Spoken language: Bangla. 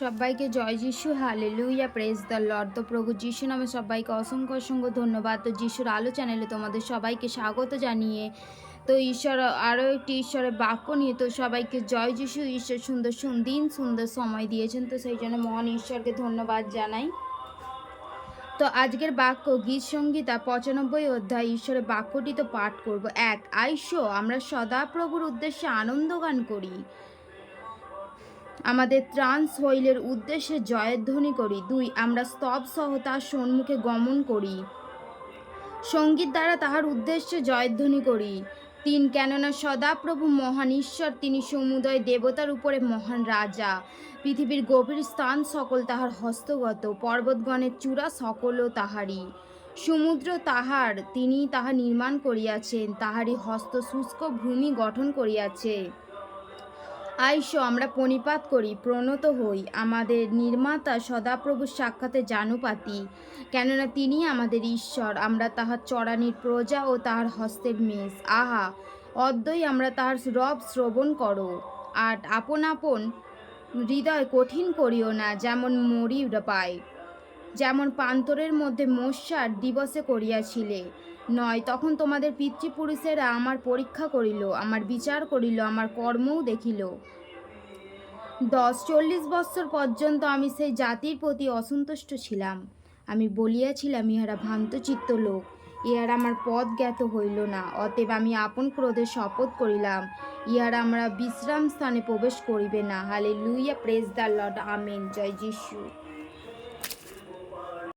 সবাইকে জয় যিশু হালে লুইয়া প্রেস দ্য লর্ড তো প্রভু যিশু নামে সবাইকে অসংখ্য অসংখ্য ধন্যবাদ। তো যিশুর আলো চ্যানেলে তোমাদের সবাইকে স্বাগত জানিয়ে, তো ঈশ্বর আরও একটি ঈশ্বরের বাক্য নিয়ে, তো সবাইকে জয় যিশু, ঈশ্বর সুন্দর দিন সুন্দর সময় দিয়েছেন। তো সেই জন্য মহান ঈশ্বরকে ধন্যবাদ জানাই। তো আজকের বাক্য গীত সঙ্গীতা পঁচানব্বই অধ্যায় ঈশ্বরের বাক্যটি তো পাঠ করব। এক, আইসো, আমরা সদা প্রভুর উদ্দেশ্যে আনন্দ গান করি। আমাদের ত্রাণ শৈলের উদ্দেশ্যে জয়ধ্বনি করি। দুই, আমরা স্তব সহ তার সম্মুখে গমন করি। সংগীত দ্বারা তাহার উদ্দেশ্যে জয়ধ্বনি করি। তিন, কেননা সদাপ্রভু মহান ঈশ্বর, তিনি সমুদয় দেবতার উপরে মহান রাজা। পৃথিবীর গভীর স্থান সকল তাহার হস্তগত, পর্বতগণের চূড়া সকলও তাহারই। সমুদ্র তাহার তিনি তাহা নির্মাণ করিয়াছেন, তাহারই হস্ত শুষ্ক ভূমি গঠন করিয়াছে। আইসো, আমরা পণিপাত করি, প্রণত হই, আমাদের নির্মাতা সদাপ্রভুর সাক্ষাতে জানুপাতি, কেননা তিনি আমাদের ঈশ্বর, আমরা তাহার চড়ানির প্রজা ও তাহার হস্তের মেষ। আহা অদ্যই আমরা তাহার রব শ্রবণ করো। আর আপন আপন হৃদয় কঠিন করিও না, যেমন মরি পায়, যেমন পান্তরের মধ্যে মশার দিবসে করিয়াছিলে। নয়, তখন তোমাদের পিতৃপুরুষেরা আমার পরীক্ষা করিল, আমার বিচার করিল, আমার কর্মও দেখিল। দশ, চল্লিশ বৎসর পর্যন্ত আমি সেই জাতির প্রতি অসন্তুষ্ট ছিলাম। আমি বলিয়াছিলাম, ইহারা ভ্রান্তচিত্ত লোক, ইহারা আমার পথ জ্ঞাত হইল না, অতএব আমি আপন ক্রোধে শপথ করিলাম, ইহারা আমরা বিশ্রাম স্থানে প্রবেশ করিবে না। Hallelujah praise the lord, amen. জয় যিশু।